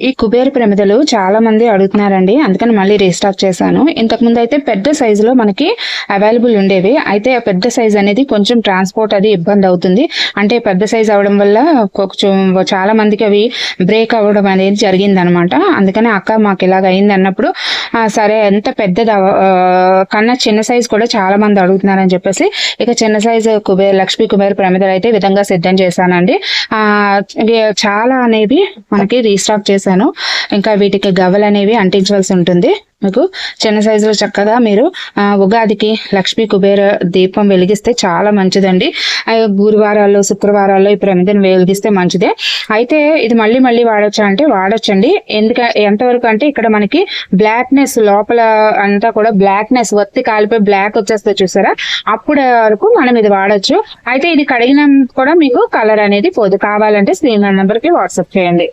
ఈ కుబేర ప్రమిదలు చాలా మంది అడుగుతున్నారండి. అందుకని మళ్ళీ రీస్టాక్ చేశాను. ఇంతకు ముందు అయితే పెద్ద సైజులో మనకి అవైలబుల్ ఉండేవి. అయితే ఆ పెద్ద సైజ్ అనేది కొంచెం ట్రాన్స్పోర్ట్ అది ఇబ్బంది అవుతుంది. అంటే పెద్ద సైజ్ అవడం వల్ల కొంచెం చాలా మందికి అవి బ్రేక్ అవ్వడం అనేది జరిగింది అనమాట అందుకని అక్క మాకు ఇలాగ అయింది అన్నప్పుడు సరే ఎంత పెద్దది అవ- కన్నా చిన్న సైజు కూడా చాలా మంది అడుగుతున్నారని చెప్పేసి ఇక చిన్న సైజు కుబేర్ లక్ష్మీ కుబేర్ ప్రమిదలు అయితే విధంగా సిద్ధం చేశానండి. చాలా అనేవి మనకి రీస్టాక్ చేశాను. ఇంకా వీటికి గవ్వలు అనేవి అంటించవలసి ఉంటుంది. మీకు చిన్న సైజులో చక్కగా మీరు ఉగాదికి లక్ష్మీ కుబేర దీపం వెలిగిస్తే చాలా మంచిదండి. గురువారాల్లో శుక్రవారాల్లో ఈ ప్రమిదను వెలిగిస్తే మంచిదే. అయితే ఇది మళ్ళీ మళ్ళీ వాడొచ్చా అంటే వాడొచ్చండి. ఎందుక ఎంతవరకు అంటే ఇక్కడ మనకి బ్లాక్నెస్ లోపల అంతా కూడా బ్లాక్నెస్ వత్తి కాలిపోయి బ్లాక్ వచ్చేస్తే చూసారా? అప్పుడు వరకు మనం ఇది వాడొచ్చు. అయితే ఇది కడిగిన కూడా మీకు కలర్ అనేది పోదు. కావాలంటే స్క్రీన్ నెంబర్కి వాట్సాప్ చేయండి.